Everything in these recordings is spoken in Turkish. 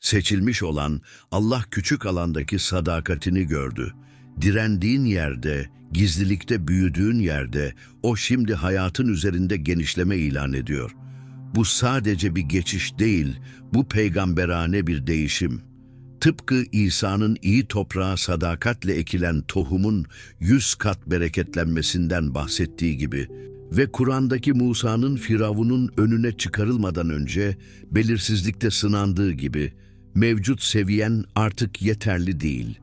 Seçilmiş olan Allah küçük alandaki sadakatini gördü. Direndiğin yerde, gizlilikte büyüdüğün yerde o şimdi hayatın üzerinde genişleme ilan ediyor. Bu sadece bir geçiş değil, bu peygamberane bir değişim. Tıpkı İsa'nın iyi toprağa sadakatle ekilen tohumun yüz kat bereketlenmesinden bahsettiği gibi ve Kur'an'daki Musa'nın Firavun'un önüne çıkarılmadan önce belirsizlikte sınandığı gibi mevcut seviyen artık yeterli değil.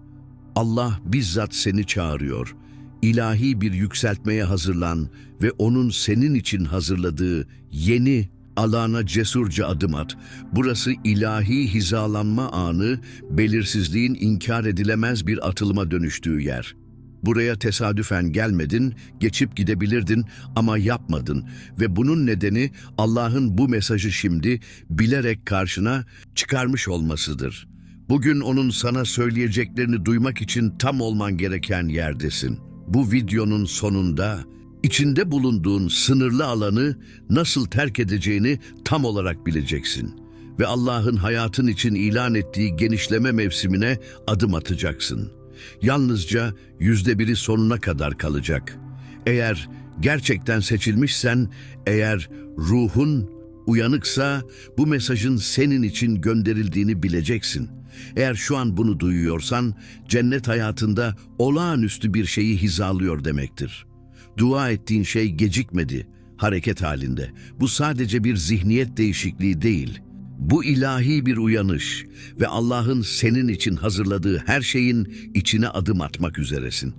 Allah bizzat seni çağırıyor. İlahi bir yükseltmeye hazırlan ve onun senin için hazırladığı yeni alana cesurca adım at. Burası ilahi hizalanma anı, belirsizliğin inkar edilemez bir atılıma dönüştüğü yer. Buraya tesadüfen gelmedin, geçip gidebilirdin ama yapmadın ve bunun nedeni Allah'ın bu mesajı şimdi bilerek karşına çıkarmış olmasıdır. Bugün onun sana söyleyeceklerini duymak için tam olman gereken yerdesin. Bu videonun sonunda içinde bulunduğun sınırlı alanı nasıl terk edeceğini tam olarak bileceksin ve Allah'ın hayatın için ilan ettiği genişleme mevsimine adım atacaksın. Yalnızca yüzde biri sonuna kadar kalacak. Eğer gerçekten seçilmişsen, eğer ruhun uyanıksa bu mesajın senin için gönderildiğini bileceksin. Eğer şu an bunu duyuyorsan cennet hayatında olağanüstü bir şeyi hizalıyor demektir. Dua ettiğin şey gecikmedi, hareket halinde. Bu sadece bir zihniyet değişikliği değil. Bu ilahi bir uyanış ve Allah'ın senin için hazırladığı her şeyin içine adım atmak üzeresin.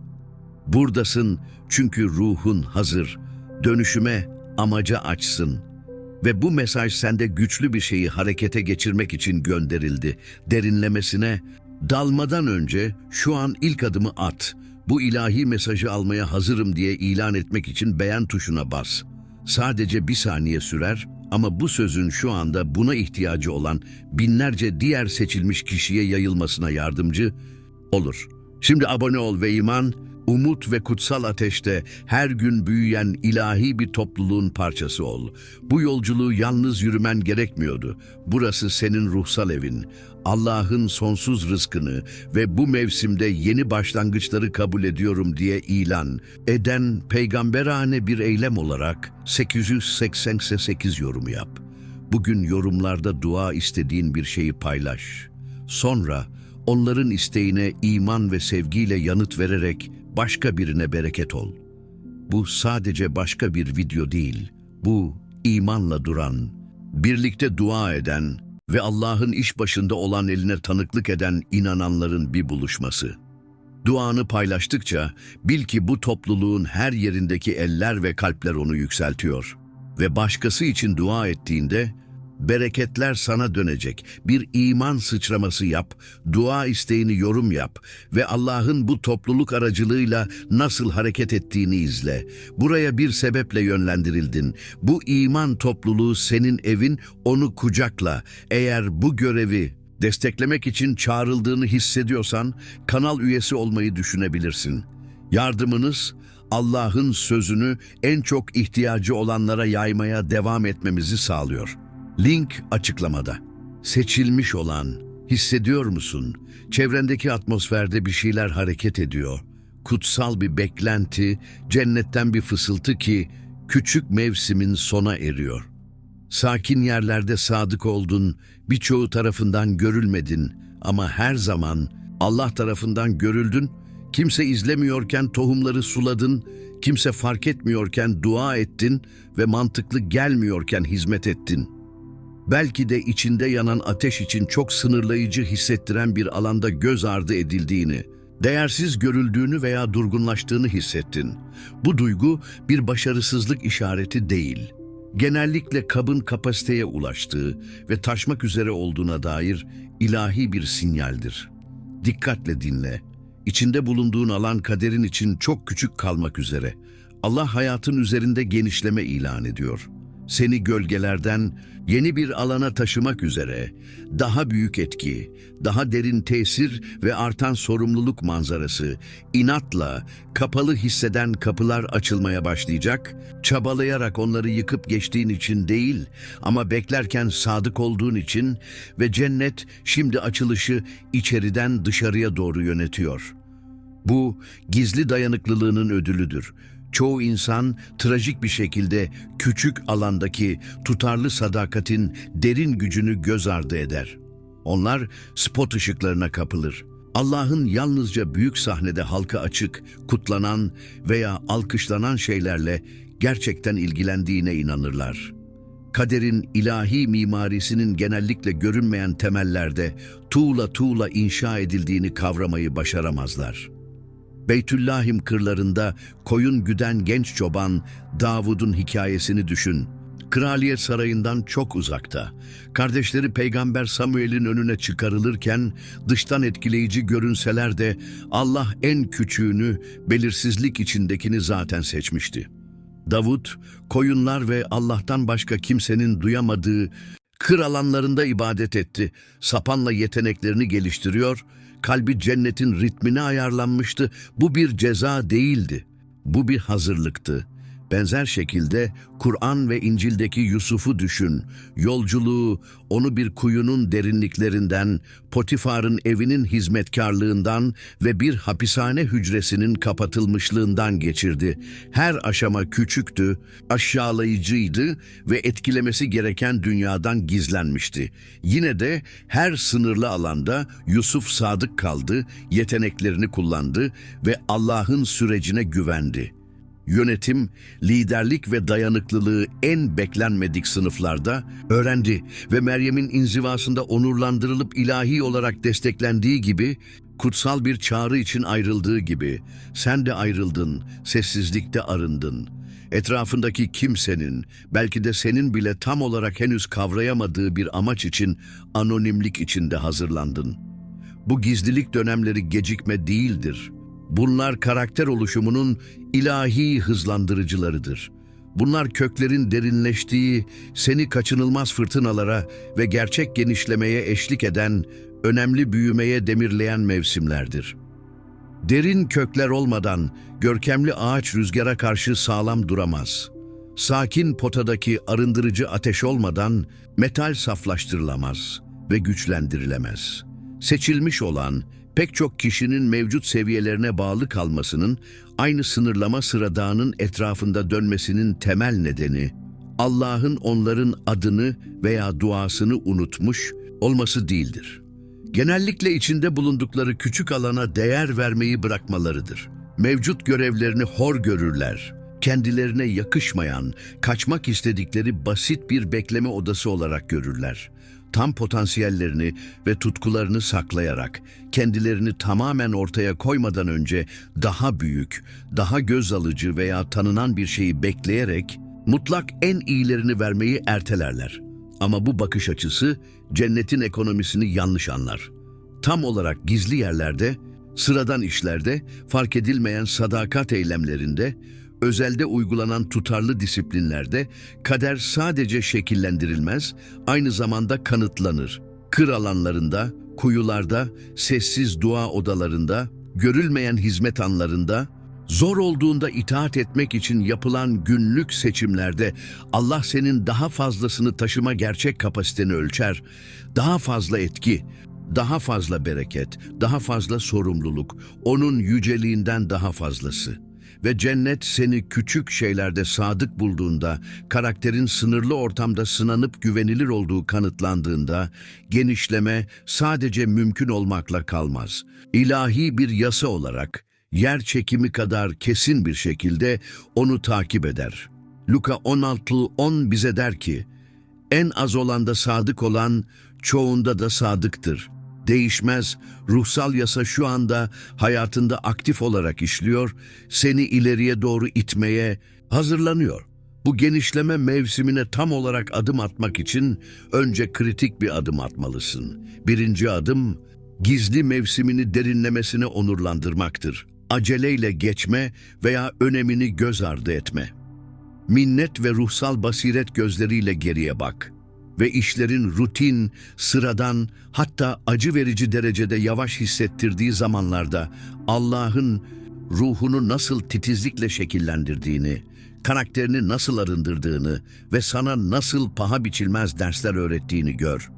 Buradasın çünkü ruhun hazır, dönüşüme, amaca açsın. Ve bu mesaj sende güçlü bir şeyi harekete geçirmek için gönderildi. Derinlemesine, dalmadan önce şu an ilk adımı at. Bu ilahi mesajı almaya hazırım diye ilan etmek için beğen tuşuna bas. Sadece bir saniye sürer ama bu sözün şu anda buna ihtiyacı olan binlerce diğer seçilmiş kişiye yayılmasına yardımcı olur. Şimdi abone ol ve iman, umut ve kutsal ateşte her gün büyüyen ilahi bir topluluğun parçası ol. Bu yolculuğu yalnız yürümen gerekmiyordu. Burası senin ruhsal evin. Allah'ın sonsuz rızkını ve bu mevsimde yeni başlangıçları kabul ediyorum diye ilan eden peygamberane bir eylem olarak 888 yorumu yap. Bugün yorumlarda dua istediğin bir şeyi paylaş. Sonra onların isteğine iman ve sevgiyle yanıt vererek başka birine bereket ol. Bu sadece başka bir video değil. Bu imanla duran, birlikte dua eden ve Allah'ın iş başında olan eline tanıklık eden inananların bir buluşması. Duanı paylaştıkça bil ki bu topluluğun her yerindeki eller ve kalpler onu yükseltiyor. Ve başkası için dua ettiğinde bereketler sana dönecek. Bir iman sıçraması yap, dua isteğini yorum yap ve Allah'ın bu topluluk aracılığıyla nasıl hareket ettiğini izle. Buraya bir sebeple yönlendirildin. Bu iman topluluğu senin evin, onu kucakla. Eğer bu görevi desteklemek için çağrıldığını hissediyorsan kanal üyesi olmayı düşünebilirsin. Yardımınız Allah'ın sözünü en çok ihtiyacı olanlara yaymaya devam etmemizi sağlıyor. Link açıklamada. Seçilmiş olan, hissediyor musun? Çevrendeki atmosferde bir şeyler hareket ediyor. Kutsal bir beklenti, cennetten bir fısıltı ki küçük mevsimin sona eriyor. Sakin yerlerde sadık oldun, birçoğu tarafından görülmedin ama her zaman Allah tarafından görüldün. Kimse izlemiyorken tohumları suladın, kimse fark etmiyorken dua ettin ve mantıklı gelmiyorken hizmet ettin.'' Belki de içinde yanan ateş için çok sınırlayıcı hissettiren bir alanda göz ardı edildiğini, değersiz görüldüğünü veya durgunlaştığını hissettin. Bu duygu bir başarısızlık işareti değil. Genellikle kabın kapasiteye ulaştığı ve taşmak üzere olduğuna dair ilahi bir sinyaldir. Dikkatle dinle. İçinde bulunduğun alan kaderin için çok küçük kalmak üzere. Allah hayatın üzerinde genişleme ilan ediyor.'' Seni gölgelerden yeni bir alana taşımak üzere daha büyük etki, daha derin tesir ve artan sorumluluk manzarası inatla kapalı hisseden kapılar açılmaya başlayacak, çabalayarak onları yıkıp geçtiğin için değil ama beklerken sadık olduğun için ve cennet şimdi açılışı içeriden dışarıya doğru yönetiyor. Bu gizli dayanıklılığının ödülüdür. Çoğu insan trajik bir şekilde küçük alandaki tutarlı sadakatin derin gücünü göz ardı eder. Onlar spot ışıklarına kapılır. Allah'ın yalnızca büyük sahnede halka açık, kutlanan veya alkışlanan şeylerle gerçekten ilgilendiğine inanırlar. Kaderin ilahi mimarisinin genellikle görünmeyen temellerde tuğla tuğla inşa edildiğini kavramayı başaramazlar.'' Beytüllahim kırlarında koyun güden genç çoban Davud'un hikayesini düşün. Kraliyet sarayından çok uzakta. Kardeşleri Peygamber Samuel'in önüne çıkarılırken dıştan etkileyici görünseler de Allah en küçüğünü, belirsizlik içindekini zaten seçmişti. Davut, koyunlar ve Allah'tan başka kimsenin duyamadığı kır alanlarında ibadet etti. Sapanla yeteneklerini geliştiriyor, kalbi cennetin ritmine ayarlanmıştı. Bu bir ceza değildi. Bu bir hazırlıktı. Benzer şekilde Kur'an ve İncil'deki Yusuf'u düşün. Yolculuğu onu bir kuyunun derinliklerinden, Potifar'ın evinin hizmetkarlığından ve bir hapishane hücresinin kapatılmışlığından geçirdi. Her aşama küçüktü, aşağılayıcıydı ve etkilemesi gereken dünyadan gizlenmişti. Yine de her sınırlı alanda Yusuf sadık kaldı, yeteneklerini kullandı ve Allah'ın sürecine güvendi. Yönetim, liderlik ve dayanıklılığı en beklenmedik sınıflarda öğrendi ve Meryem'in inzivasında onurlandırılıp ilahi olarak desteklendiği gibi, kutsal bir çağrı için ayrıldığı gibi, sen de ayrıldın, sessizlikte arındın. Etrafındaki kimsenin, belki de senin bile tam olarak henüz kavrayamadığı bir amaç için anonimlik içinde hazırlandın. Bu gizlilik dönemleri gecikme değildir.'' Bunlar karakter oluşumunun ilahi hızlandırıcılarıdır. Bunlar köklerin derinleştiği, seni kaçınılmaz fırtınalara ve gerçek genişlemeye eşlik eden, önemli büyümeye demirleyen mevsimlerdir. Derin kökler olmadan görkemli ağaç rüzgara karşı sağlam duramaz. Sakin potadaki arındırıcı ateş olmadan metal saflaştırılamaz ve güçlendirilemez. Seçilmiş olan, pek çok kişinin mevcut seviyelerine bağlı kalmasının, aynı sınırlama sıradağının etrafında dönmesinin temel nedeni, Allah'ın onların adını veya duasını unutmuş olması değildir. Genellikle içinde bulundukları küçük alana değer vermeyi bırakmalarıdır. Mevcut görevlerini hor görürler. Kendilerine yakışmayan, kaçmak istedikleri basit bir bekleme odası olarak görürler tam potansiyellerini ve tutkularını saklayarak, kendilerini tamamen ortaya koymadan önce daha büyük, daha göz alıcı veya tanınan bir şeyi bekleyerek mutlak en iyilerini vermeyi ertelerler. Ama bu bakış açısı cennetin ekonomisini yanlış anlar. Tam olarak gizli yerlerde, sıradan işlerde, fark edilmeyen sadakat eylemlerinde, özelde uygulanan tutarlı disiplinlerde kader sadece şekillendirilmez, aynı zamanda kanıtlanır. Kır alanlarında, kuyularda, sessiz dua odalarında, görülmeyen hizmet anlarında, zor olduğunda itaat etmek için yapılan günlük seçimlerde Allah senin daha fazlasını taşıma gerçek kapasiteni ölçer. Daha fazla etki, daha fazla bereket, daha fazla sorumluluk, onun yüceliğinden daha fazlası.'' Ve cennet seni küçük şeylerde sadık bulduğunda, karakterin sınırlı ortamda sınanıp güvenilir olduğu kanıtlandığında, genişleme sadece mümkün olmakla kalmaz. İlahi bir yasa olarak, yer çekimi kadar kesin bir şekilde onu takip eder. Luka 16.10 bize der ki, en az olanda sadık olan, çoğunda da sadıktır.'' Değişmez, ruhsal yasa şu anda hayatında aktif olarak işliyor, seni ileriye doğru itmeye hazırlanıyor. Bu genişleme mevsimine tam olarak adım atmak için önce kritik bir adım atmalısın. Birinci adım, gizli mevsimini derinlemesine onurlandırmaktır. Aceleyle geçme veya önemini göz ardı etme. minnet ve ruhsal basiret gözleriyle geriye bak. Ve işlerin rutin, sıradan, hatta acı verici derecede yavaş hissettirdiği zamanlarda Allah'ın ruhunu nasıl titizlikle şekillendirdiğini, karakterini nasıl arındırdığını ve sana nasıl paha biçilmez dersler öğrettiğini gör.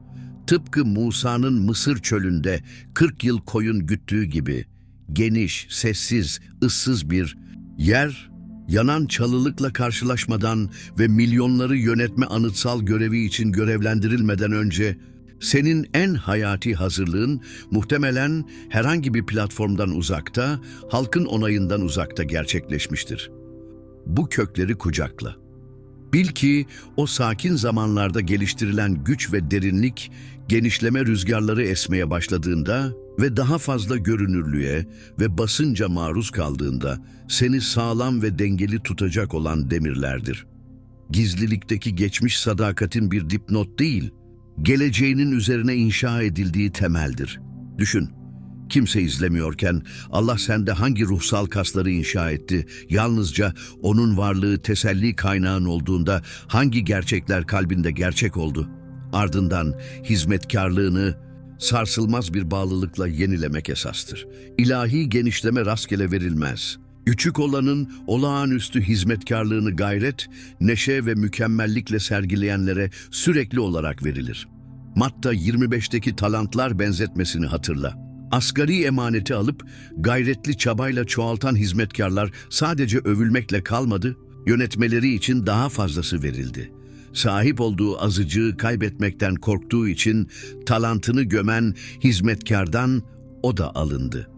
Tıpkı Musa'nın Mısır çölünde 40 yıl koyun güttüğü gibi geniş, sessiz, ıssız bir yer, yanan çalılıkla karşılaşmadan ve milyonları yönetme anıtsal görevi için görevlendirilmeden önce senin en hayati hazırlığın muhtemelen herhangi bir platformdan uzakta, halkın onayından uzakta gerçekleşmiştir. Bu kökleri kucakla. Bil ki o sakin zamanlarda geliştirilen güç ve derinlik genişleme rüzgarları esmeye başladığında ve daha fazla görünürlüğe ve basınca maruz kaldığında seni sağlam ve dengeli tutacak olan demirlerdir. Gizlilikteki geçmiş sadakatin bir dipnot değil, geleceğinin üzerine inşa edildiği temeldir. Düşün, kimse izlemiyorken Allah sende hangi ruhsal kasları inşa etti? Yalnızca onun varlığı teselli kaynağın olduğunda hangi gerçekler kalbinde gerçek oldu? Ardından hizmetkarlığını sarsılmaz bir bağlılıkla yenilemek esastır. İlahi genişleme rastgele verilmez. Küçük olanın olağanüstü hizmetkarlığını gayret, neşe ve mükemmellikle sergileyenlere sürekli olarak verilir. Matta 25'teki talantlar benzetmesini hatırla. Asgari emaneti alıp gayretli çabayla çoğaltan hizmetkarlar sadece övülmekle kalmadı, yönetmeleri için daha fazlası verildi. Sahip olduğu azıcığı kaybetmekten korktuğu için talantını gömen hizmetkardan o da alındı.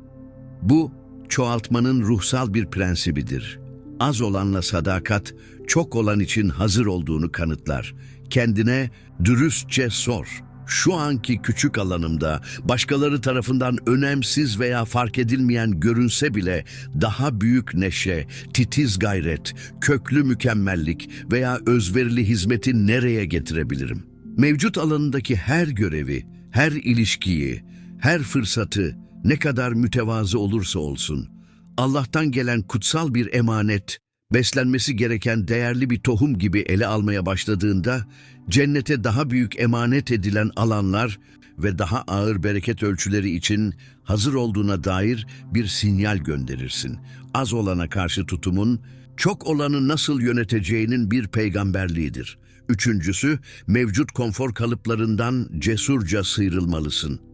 Bu çoğaltmanın ruhsal bir prensibidir. Az olanla sadakat, çok olan için hazır olduğunu kanıtlar. Kendine dürüstçe sor. Şu anki küçük alanımda başkaları tarafından önemsiz veya fark edilmeyen görünse bile daha büyük neşe, titiz gayret, köklü mükemmellik veya özverili hizmeti nereye getirebilirim? Mevcut alanındaki her görevi, her ilişkiyi, her fırsatı ne kadar mütevazı olursa olsun, Allah'tan gelen kutsal bir emanet, beslenmesi gereken değerli bir tohum gibi ele almaya başladığında, cennete daha büyük emanet edilen alanlar ve daha ağır bereket ölçüleri için hazır olduğuna dair bir sinyal gönderirsin. Az olana karşı tutumun, çok olanı nasıl yöneteceğinin bir peygamberliğidir. Üçüncüsü, mevcut konfor kalıplarından cesurca sıyrılmalısın.''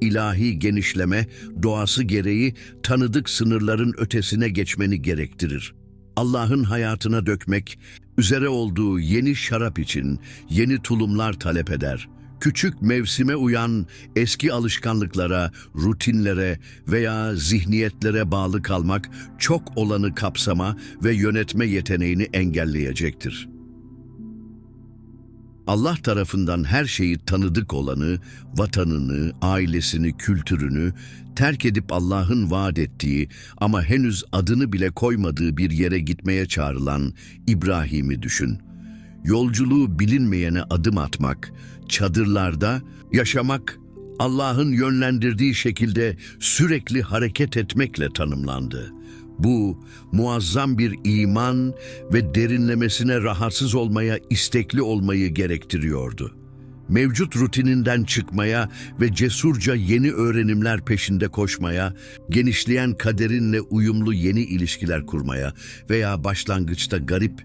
ilahi genişleme doğası gereği tanıdık sınırların ötesine geçmeni gerektirir. Allah'ın hayatına dökmek, üzere olduğu yeni şarap için yeni tulumlar talep eder. Küçük mevsime uyan eski alışkanlıklara, rutinlere veya zihniyetlere bağlı kalmak çok olanı kapsama ve yönetme yeteneğini engelleyecektir. Allah tarafından her şeyi tanıdık olanı, vatanını, ailesini, kültürünü terk edip Allah'ın vaat ettiği ama henüz adını bile koymadığı bir yere gitmeye çağrılan İbrahim'i düşün. Yolculuğu bilinmeyene adım atmak, çadırlarda yaşamak, Allah'ın yönlendirdiği şekilde sürekli hareket etmekle tanımlandı. Bu muazzam bir iman ve derinlemesine rahatsız olmaya istekli olmayı gerektiriyordu. Mevcut rutininden çıkmaya ve cesurca yeni öğrenimler peşinde koşmaya, genişleyen kaderinle uyumlu yeni ilişkiler kurmaya veya başlangıçta garip,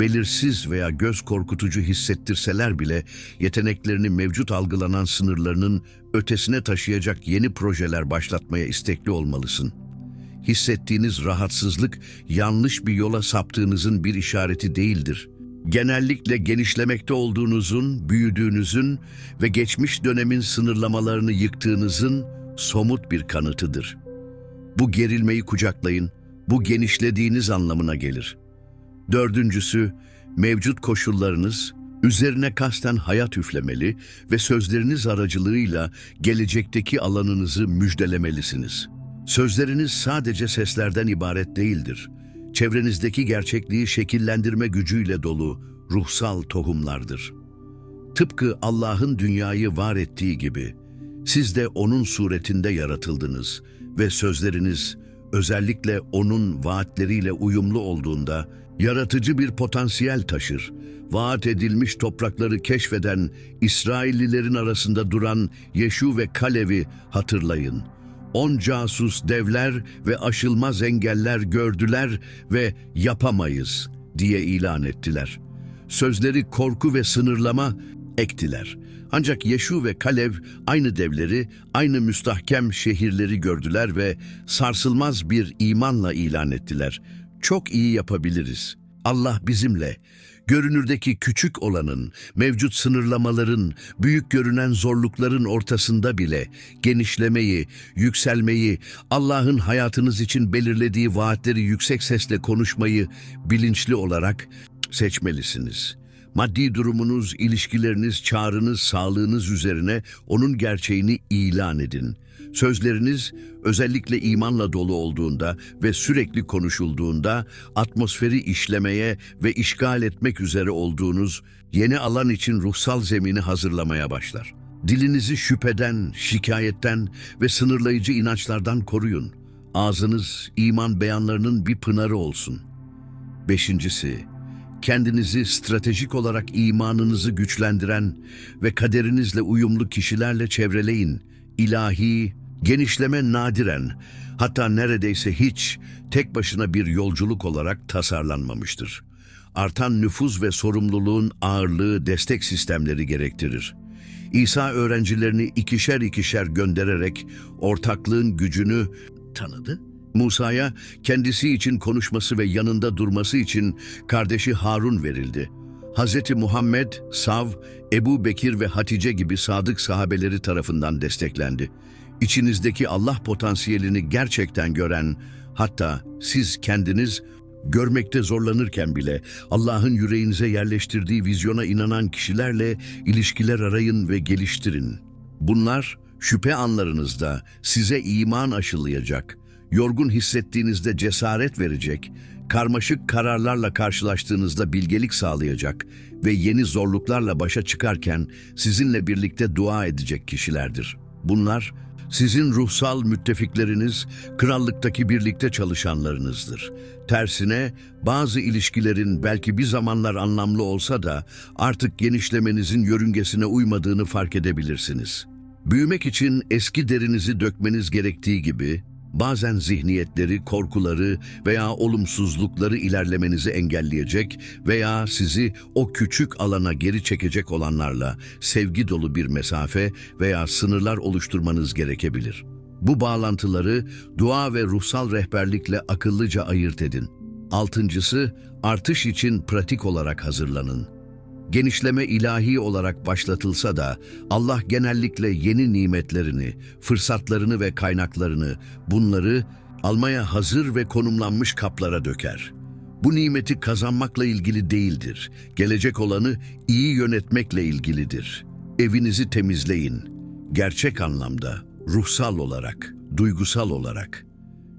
belirsiz veya göz korkutucu hissettirseler bile yeteneklerini mevcut algılanan sınırlarının ötesine taşıyacak yeni projeler başlatmaya istekli olmalısın.'' Hissettiğiniz rahatsızlık yanlış bir yola saptığınızın bir işareti değildir. Genellikle genişlemekte olduğunuzun, büyüdüğünüzün ve geçmiş dönemin sınırlamalarını yıktığınızın somut bir kanıtıdır. Bu gerilmeyi kucaklayın, bu genişlediğiniz anlamına gelir. Dördüncüsü, mevcut koşullarınız, üzerine kasten hayat üflemeli ve sözleriniz aracılığıyla gelecekteki alanınızı müjdelemelisiniz.'' Sözleriniz sadece seslerden ibaret değildir. Çevrenizdeki gerçekliği şekillendirme gücüyle dolu ruhsal tohumlardır. Tıpkı Allah'ın dünyayı var ettiği gibi, siz de O'nun suretinde yaratıldınız ve sözleriniz özellikle O'nun vaatleriyle uyumlu olduğunda Yaratıcı bir potansiyel taşır. Vaat edilmiş toprakları keşfeden İsraillilerin arasında duran Yeşu ve Kalev'i hatırlayın. On casus devler ve aşılmaz engeller gördüler ve yapamayız diye ilan ettiler. Sözleri korku ve sınırlama ektiler. Ancak Yeşu ve Kalev aynı devleri, aynı müstahkem şehirleri gördüler ve sarsılmaz bir imanla ilan ettiler. Çok iyi yapabiliriz. Allah bizimle. Görünürdeki küçük olanın, mevcut sınırlamaların, büyük görünen zorlukların ortasında bile genişlemeyi, yükselmeyi, Allah'ın hayatınız için belirlediği vaatleri yüksek sesle konuşmayı bilinçli olarak seçmelisiniz. Maddi durumunuz, ilişkileriniz, çağrınız, sağlığınız üzerine onun gerçeğini ilan edin. Sözleriniz özellikle imanla dolu olduğunda ve sürekli konuşulduğunda atmosferi işlemeye ve işgal etmek üzere olduğunuz yeni alan için ruhsal zemini hazırlamaya başlar. Dilinizi şüpheden, şikayetten ve sınırlayıcı inançlardan koruyun. Ağzınız iman beyanlarının bir pınarı olsun. Beşincisi, kendinizi stratejik olarak imanınızı güçlendiren ve kaderinizle uyumlu kişilerle çevreleyin. İlahi, genişleme nadiren, hatta neredeyse hiç tek başına bir yolculuk olarak tasarlanmamıştır. Artan nüfuz ve sorumluluğun ağırlığı destek sistemleri gerektirir. İsa öğrencilerini ikişer ikişer göndererek ortaklığın gücünü tanıdı. Musa'ya kendisi için konuşması ve yanında durması için kardeşi Harun verildi. Hz. Muhammed, Sav, Ebu Bekir ve Hatice gibi sadık sahabeleri tarafından desteklendi. İçinizdeki Allah potansiyelini gerçekten gören, hatta siz kendiniz görmekte zorlanırken bile Allah'ın yüreğinize yerleştirdiği vizyona inanan kişilerle ilişkiler arayın ve geliştirin. Bunlar şüphe anlarınızda size iman aşılayacak, yorgun hissettiğinizde cesaret verecek, karmaşık kararlarla karşılaştığınızda bilgelik sağlayacak ve yeni zorluklarla başa çıkarken sizinle birlikte dua edecek kişilerdir. Bunlar sizin ruhsal müttefikleriniz, krallıktaki birlikte çalışanlarınızdır. Tersine bazı ilişkilerin belki bir zamanlar anlamlı olsa da artık genişlemenizin yörüngesine uymadığını fark edebilirsiniz. Büyümek için eski derinizi dökmeniz gerektiği gibi bazen zihniyetleri, korkuları veya olumsuzlukları ilerlemenizi engelleyecek veya sizi o küçük alana geri çekecek olanlarla sevgi dolu bir mesafe veya sınırlar oluşturmanız gerekebilir. Bu bağlantıları dua ve ruhsal rehberlikle akıllıca ayırt edin. Altıncısı, artış için pratik olarak hazırlanın. Genişleme ilahi olarak başlatılsa da Allah genellikle yeni nimetlerini, fırsatlarını ve kaynaklarını bunları almaya hazır ve konumlanmış kaplara döker. Bu nimeti kazanmakla ilgili değildir. Gelecek olanı iyi yönetmekle ilgilidir. Evinizi temizleyin. Gerçek anlamda, ruhsal olarak, duygusal olarak.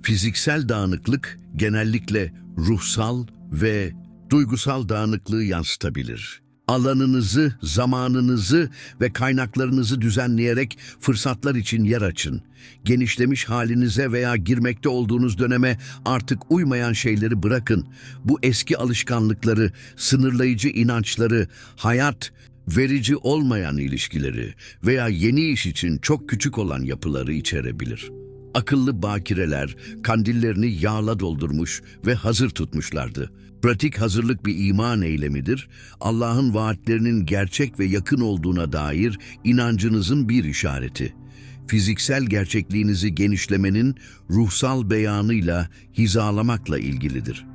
Fiziksel dağınıklık genellikle ruhsal ve duygusal dağınıklığı yansıtabilir alanınızı, zamanınızı ve kaynaklarınızı düzenleyerek fırsatlar için yer açın. Genişlemiş halinize veya girmekte olduğunuz döneme artık uymayan şeyleri bırakın. Bu eski alışkanlıkları, sınırlayıcı inançları, hayat, verici olmayan ilişkileri veya yeni iş için çok küçük olan yapıları içerebilir. Akıllı bakireler kandillerini yağla doldurmuş ve hazır tutmuşlardı. Pratik hazırlık bir iman eylemidir. Allah'ın vaatlerinin gerçek ve yakın olduğuna dair inancınızın bir işareti. Fiziksel gerçekliğinizi genişlemenin ruhsal beyanıyla hizalamakla ilgilidir.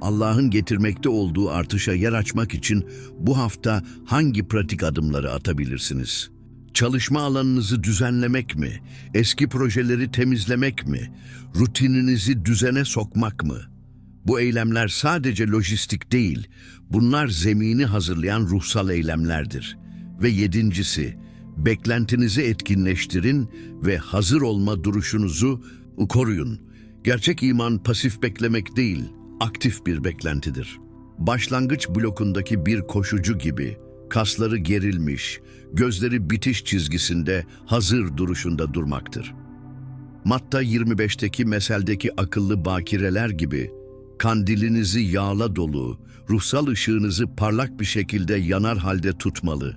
Allah'ın getirmekte olduğu artışa yer açmak için bu hafta hangi pratik adımları atabilirsiniz?'' Çalışma alanınızı düzenlemek mi? Eski projeleri temizlemek mi? Rutininizi düzene sokmak mı? Bu eylemler sadece lojistik değil, bunlar zemini hazırlayan ruhsal eylemlerdir. Ve yedincisi, beklentinizi etkinleştirin ve hazır olma duruşunuzu koruyun. Gerçek iman pasif beklemek değil, aktif bir beklentidir. Başlangıç blokundaki bir koşucu gibi, kasları gerilmiş, gözleri bitiş çizgisinde hazır duruşunda durmaktır. Matta 25'teki meseldeki akıllı bakireler gibi Kandilinizi yağla dolu, ruhsal ışığınızı parlak bir şekilde yanar halde tutmalı.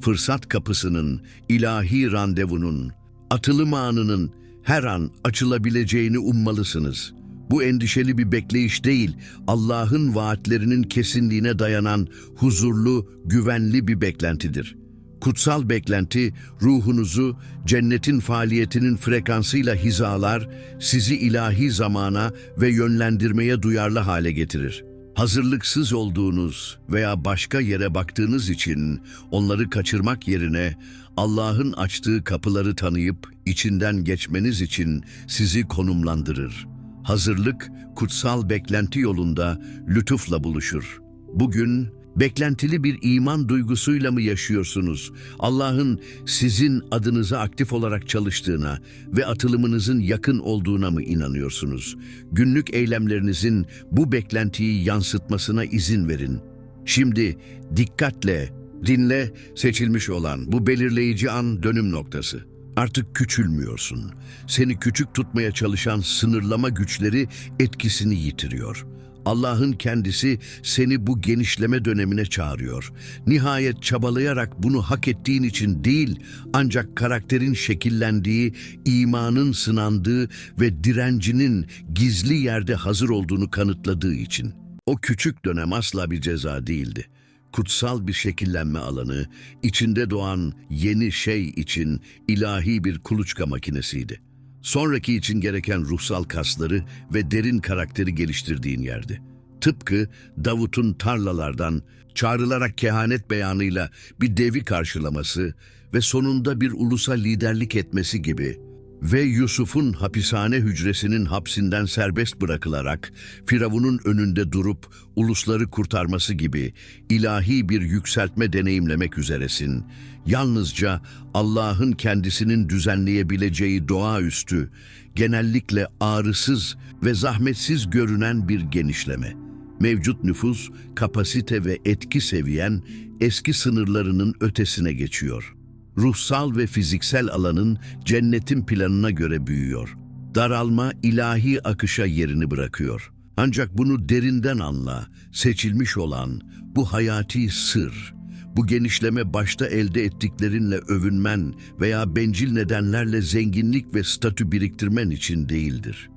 Fırsat kapısının, ilahi randevunun, atılım anının her an açılabileceğini ummalısınız. Bu endişeli bir bekleyiş değil, Allah'ın vaatlerinin kesinliğine dayanan huzurlu, güvenli bir beklentidir. Kutsal beklenti ruhunuzu cennetin faaliyetinin frekansıyla hizalar, sizi ilahi zamana ve yönlendirmeye duyarlı hale getirir. Hazırlıksız olduğunuz veya başka yere baktığınız için onları kaçırmak yerine Allah'ın açtığı kapıları tanıyıp içinden geçmeniz için sizi konumlandırır. Hazırlık kutsal beklenti yolunda lütufla buluşur. Bugün beklentili bir iman duygusuyla mı yaşıyorsunuz? Allah'ın sizin adınıza aktif olarak çalıştığına ve atılımınızın yakın olduğuna mı inanıyorsunuz? Günlük eylemlerinizin bu beklentiyi yansıtmasına izin verin. Şimdi dikkatle, dinle seçilmiş olan bu belirleyici an dönüm noktası. Artık küçülmüyorsun. Seni küçük tutmaya çalışan sınırlama güçleri etkisini yitiriyor. Allah'ın kendisi seni bu genişleme dönemine çağırıyor. Nihayet çabalayarak bunu hak ettiğin için değil, ancak karakterin şekillendiği, imanın sınandığı ve direncinin gizli yerde hazır olduğunu kanıtladığı için. O küçük dönem asla bir ceza değildi kutsal bir şekillenme alanı, içinde doğan yeni şey için ilahi bir kuluçka makinesiydi. Sonraki için gereken ruhsal kasları ve derin karakteri geliştirdiğin yerdi. Tıpkı Davut'un tarlalardan çağrılarak kehanet beyanıyla bir devi karşılaması ve sonunda bir ulusa liderlik etmesi gibi ve Yusuf'un hapishane hücresinin hapsinden serbest bırakılarak Firavun'un önünde durup ulusları kurtarması gibi ilahi bir yükseltme deneyimlemek üzeresin. Yalnızca Allah'ın kendisinin düzenleyebileceği doğaüstü, genellikle ağrısız ve zahmetsiz görünen bir genişleme. Mevcut nüfus, kapasite ve etki seviyen eski sınırlarının ötesine geçiyor.'' Ruhsal ve fiziksel alanın cennetin planına göre büyüyor. Daralma ilahi akışa yerini bırakıyor. Ancak bunu derinden anla, seçilmiş olan bu hayati sır, bu genişleme başta elde ettiklerinle övünmen veya bencil nedenlerle zenginlik ve statü biriktirmen için değildir.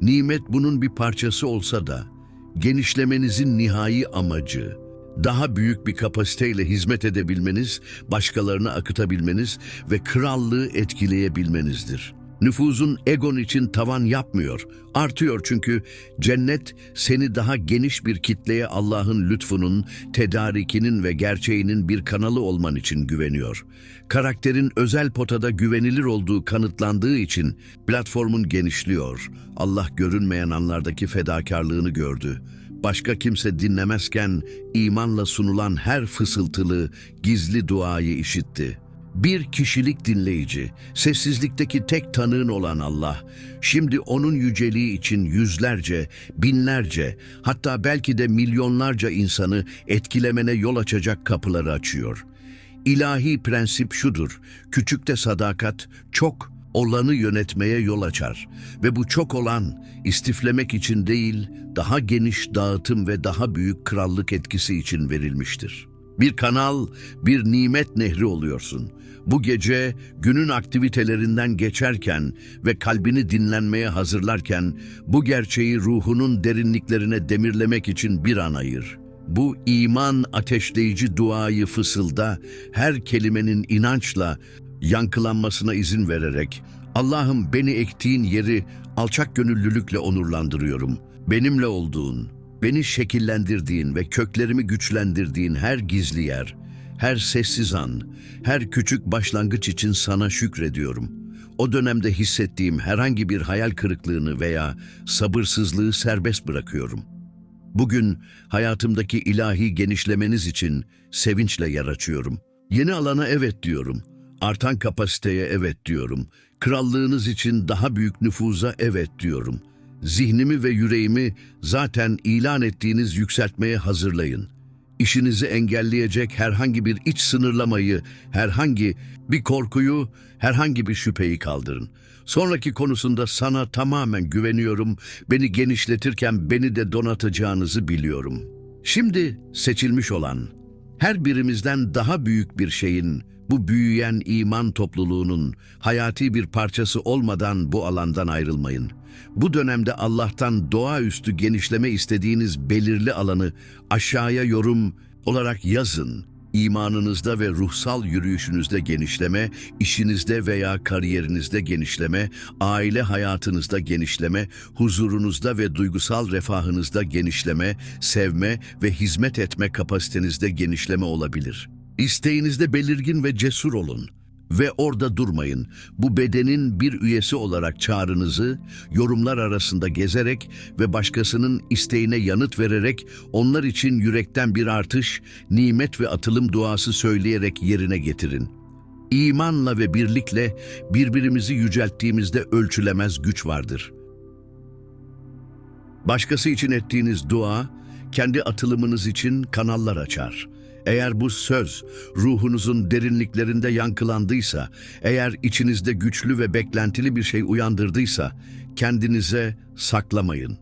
Nimet bunun bir parçası olsa da, genişlemenizin nihai amacı, daha büyük bir kapasiteyle hizmet edebilmeniz, başkalarına akıtabilmeniz ve krallığı etkileyebilmenizdir. Nüfuzun egon için tavan yapmıyor, artıyor çünkü cennet seni daha geniş bir kitleye Allah'ın lütfunun, tedarikinin ve gerçeğinin bir kanalı olman için güveniyor. Karakterin özel potada güvenilir olduğu kanıtlandığı için platformun genişliyor. Allah görünmeyen anlardaki fedakarlığını gördü başka kimse dinlemezken imanla sunulan her fısıltılı, gizli duayı işitti. Bir kişilik dinleyici, sessizlikteki tek tanığın olan Allah, şimdi onun yüceliği için yüzlerce, binlerce, hatta belki de milyonlarca insanı etkilemene yol açacak kapıları açıyor. İlahi prensip şudur, küçükte sadakat, çok olanı yönetmeye yol açar ve bu çok olan istiflemek için değil, daha geniş dağıtım ve daha büyük krallık etkisi için verilmiştir. Bir kanal, bir nimet nehri oluyorsun. Bu gece günün aktivitelerinden geçerken ve kalbini dinlenmeye hazırlarken bu gerçeği ruhunun derinliklerine demirlemek için bir an ayır. Bu iman ateşleyici duayı fısılda, her kelimenin inançla, yankılanmasına izin vererek Allah'ım beni ektiğin yeri alçak gönüllülükle onurlandırıyorum. Benimle olduğun, beni şekillendirdiğin ve köklerimi güçlendirdiğin her gizli yer, her sessiz an, her küçük başlangıç için sana şükrediyorum. O dönemde hissettiğim herhangi bir hayal kırıklığını veya sabırsızlığı serbest bırakıyorum. Bugün hayatımdaki ilahi genişlemeniz için sevinçle yer açıyorum. Yeni alana evet diyorum. Artan kapasiteye evet diyorum. Krallığınız için daha büyük nüfuza evet diyorum. Zihnimi ve yüreğimi zaten ilan ettiğiniz yükseltmeye hazırlayın. işinizi engelleyecek herhangi bir iç sınırlamayı, herhangi bir korkuyu, herhangi bir şüpheyi kaldırın. Sonraki konusunda sana tamamen güveniyorum. Beni genişletirken beni de donatacağınızı biliyorum. Şimdi seçilmiş olan, her birimizden daha büyük bir şeyin, bu büyüyen iman topluluğunun hayati bir parçası olmadan bu alandan ayrılmayın. Bu dönemde Allah'tan doğaüstü genişleme istediğiniz belirli alanı aşağıya yorum olarak yazın. İmanınızda ve ruhsal yürüyüşünüzde genişleme, işinizde veya kariyerinizde genişleme, aile hayatınızda genişleme, huzurunuzda ve duygusal refahınızda genişleme, sevme ve hizmet etme kapasitenizde genişleme olabilir. İsteğinizde belirgin ve cesur olun ve orada durmayın. Bu bedenin bir üyesi olarak çağrınızı yorumlar arasında gezerek ve başkasının isteğine yanıt vererek onlar için yürekten bir artış, nimet ve atılım duası söyleyerek yerine getirin. İmanla ve birlikle birbirimizi yücelttiğimizde ölçülemez güç vardır. Başkası için ettiğiniz dua, kendi atılımınız için kanallar açar. Eğer bu söz ruhunuzun derinliklerinde yankılandıysa, eğer içinizde güçlü ve beklentili bir şey uyandırdıysa, kendinize saklamayın.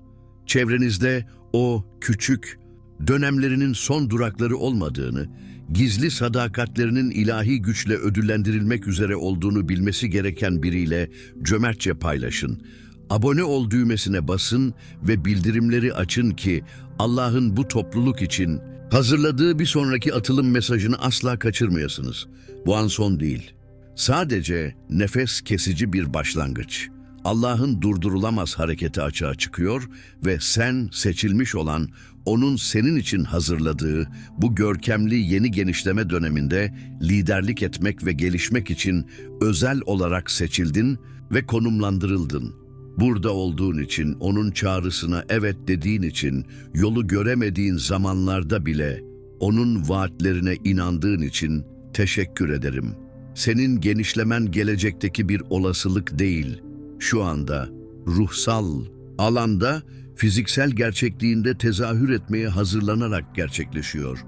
Çevrenizde o küçük, dönemlerinin son durakları olmadığını, gizli sadakatlerinin ilahi güçle ödüllendirilmek üzere olduğunu bilmesi gereken biriyle cömertçe paylaşın. Abone ol düğmesine basın ve bildirimleri açın ki Allah'ın bu topluluk için hazırladığı bir sonraki atılım mesajını asla kaçırmayasınız. Bu an son değil. Sadece nefes kesici bir başlangıç. Allah'ın durdurulamaz hareketi açığa çıkıyor ve sen seçilmiş olan, onun senin için hazırladığı bu görkemli yeni genişleme döneminde liderlik etmek ve gelişmek için özel olarak seçildin ve konumlandırıldın. Burada olduğun için, onun çağrısına evet dediğin için, yolu göremediğin zamanlarda bile onun vaatlerine inandığın için teşekkür ederim. Senin genişlemen gelecekteki bir olasılık değil, şu anda ruhsal alanda fiziksel gerçekliğinde tezahür etmeye hazırlanarak gerçekleşiyor.